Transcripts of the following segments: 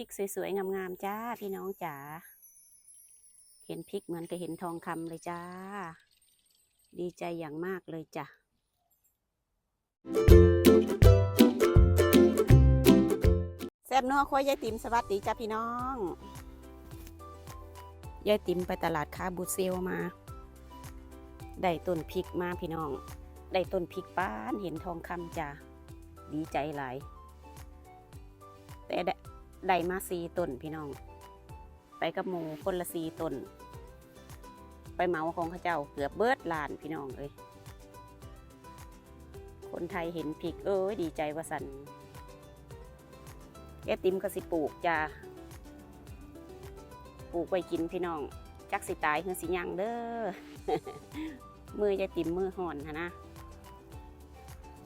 พริกสวยๆ งามๆ จ้า พี่น้องจ๋า เห็นพริกเหมือนกับเห็นทองคำเลยจ้า ดีใจอย่างมากเลยจ้ะ แซ่บนัวควยยายติ๋มสวัสดีจ้าพี่น้อง ยายติ๋มไปตลาดค้าบูเซลมา ได้ต้นพริกมาพี่น้อง ได้ต้นพริกป้านเห็นทองคำจ้า ดีใจหลายแต่ ได้มาสีต้นพี่น้อง ไปกับหมูคนละสีต้น ไปเหมาของข้าเจ้าเกือบเบิดลานพี่น้องเอ้ยคนไทยเห็นพริกเอ้ยดีใจว่าสันแกติมก็สิปลูกจ้าปลูกไว้กินพี่น้องจักสิตายเฮือสิยังเด้อมือยายติมมือห่อนหะนะ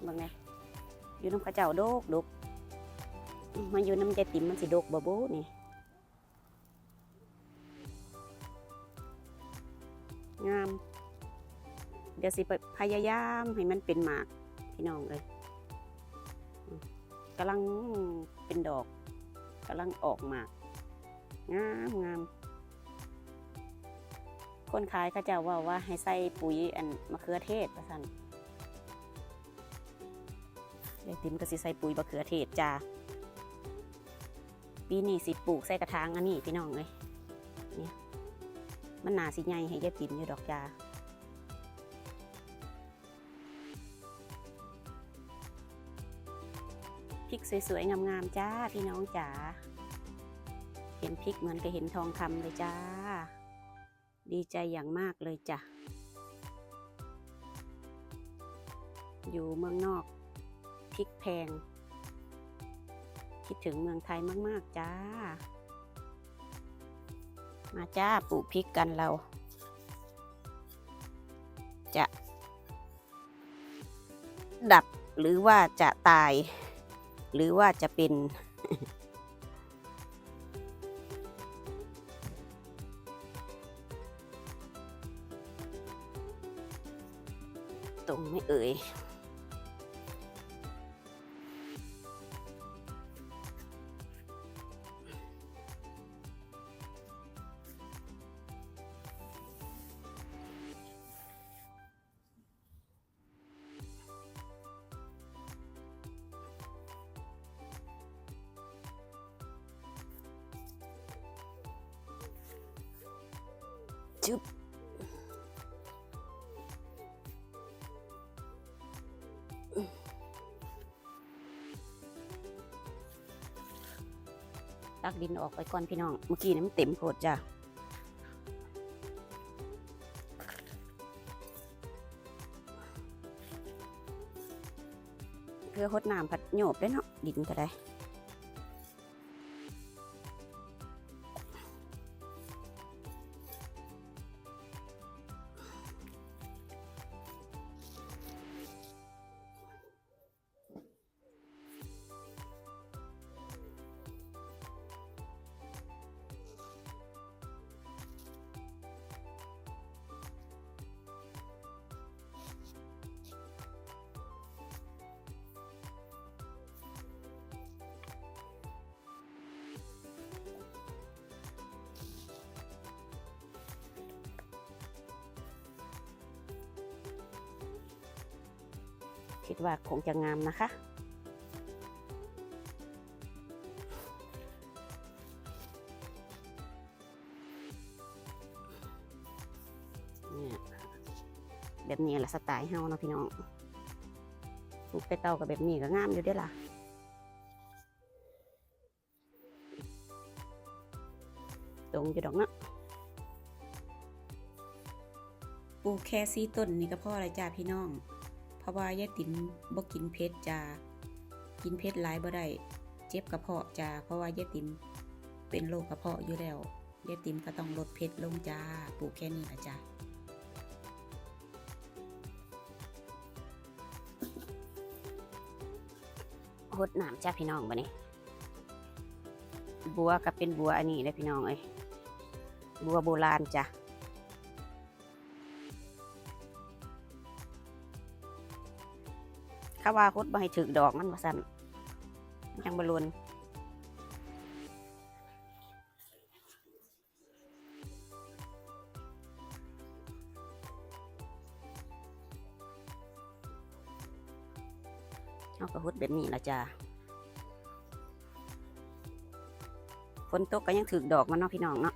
บางไงอยู่น้ำข้าเจ้าโดกดุก มาอยู่น้ำใจติ่มมันสิดกบ่บูนี่งาม เดี๋ยวสิพยายามให้มันเป็นหมากพี่น้องเลยกำลังเป็นดอกกำลังออกหมาก งามงามคนขายเขาจะว่าว่าให้ใส่ปุ๋ยอันมะเขือเทศประสันยายติ๋มก็สิใส่ปุ๋ยมะเขือเทศจ้า ปีนี้สิปลูกใส่กระถางอันนี้พี่น้องเลยเนี่ยมันหนาสิใหญ่ให้ยายติ๋มอยู่ดอกจาพริกสวยๆงามๆจ้าพี่น้องจ๋าเห็นพริกเหมือนกับเห็นทองคำเลยจ้า ดีใจอย่างมากเลยจ้ะอยู่เมืองนอกพริกแพง คิดถึงเมืองไทยมาก ๆ จ้า มาจ้าปลูกพริกกันเรา จะ ดับหรือว่าจะตาย หรือว่าจะเป็นตรงไม่เอ่ย จึ๊บตักดินออกไปก่อนพี่น้อง เมื่อกี้น้ำเต็มโพดจ้ะเพื่อหดน้ำผัดโยบได้เนาะดินก็ได้ คิดว่าคงจะงามนะคะเนี่ยแบบนี้แหละสไตล์เฮานะพี่น้องปลูกไปเตากับแบบนี้ก็งามอยู่ด้อล่ะตรงอยู่ดอกเนาะปลูกแค่ซีต้นนี่ก็พออะไรจ้าพี่น้อง เพราะว่ายายติ๋มบ่กินเผ็ดจ้ากินเผ็ดหลายบ่ได้เจ็บกระเพาะจ้าเพราะว่ายายติ๋มเป็นโรคกระเพาะอยู่แล้วยายติ๋มก็ต้องลดเผ็ดลงจ้าปลูกแค่นี้ละจ้าหดน้ำจ้าพี่น้องบ่เนี่บัวก็เป็นบัวอันนี้เลยพี่น้องเอ้ยบัวโบราณจ้ะ ข้าว่าคุดบ่ให้ถึกดอกมันว่าสั่นยังบอลลูนเอากระหุดแบบนี้ละจ้าฝนตกก็ยังถึกดอกมันเนาะพี่น้องเนาะ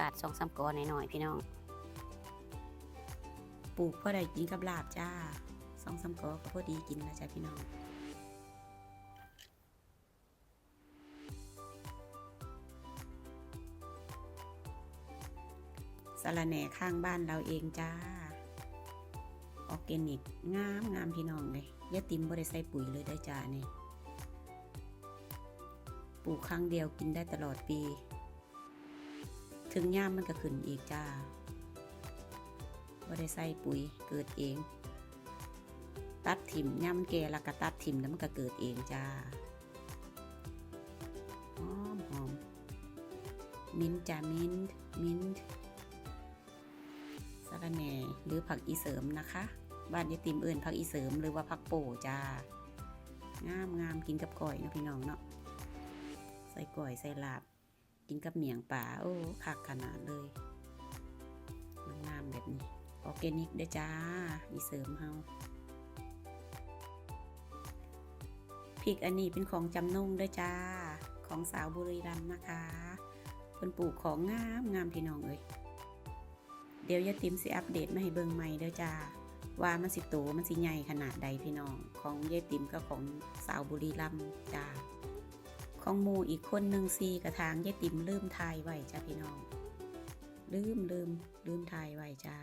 กาศสองสามกอหน่อยๆพี่น้อง ปลูกเพื่อได้กินกับลาบจ้าสองสามกอก็พอดีกินแล้วจ้าพี่น้องสาระแหน่ข้างบ้านเราเองจ้า ออร์แกนิกงามงามพี่น้องเลยยาติมบ่ได้ใส่ปุ๋ยเลยได้จ้านี่ ปลูกครั้งเดียวกินได้ตลอดปี ถึงย่ามมันก็ขึ้นอีกจ้าบ่ได้ใส่ปุ๋ยเกิดเอง ตัดถิ่มย่ามมันแก่แล้วก็ตัดถิ่มแล้วมันก็เกิดเองจ้าหอมหอมมิ้นจ้ามิ้นมิ้นสะระแหน่หรือผักอีเสริมนะคะ บ้านยายติมเอิญผักอีเสริมหรือว่าผักโป่จ้างามงามกินกับก่อยนะพี่น้องเนาะใส่ก่อยใส่ลาบ กินกับเมียงป่าโอ้คักขนาดเลยงามแบบนี้ออร์แกนิกเด้อจ้าอีเสริมเฮาพริกอันนี้เป็นของจำนงเด้อจ้า ของสาวบุรีรัมย์นะคะเพิ่นปลูกของงามงามพี่น้องเอ้ยเดี๋ยวยายติมสิอัปเดตมาให้เบิ่งใหม่เด้อจ้าว่ามันสิโตมันสิใหญ่ขนาดใดพี่น้อง ของยายติมกับของสาวบุรีรัมย์จ้า ของมูอีกคนหนึ่งซีกระถางยายติ๋มลืมทายไว้จ้าพี่น้อง ลืมลืมลืมทายไว้จ้า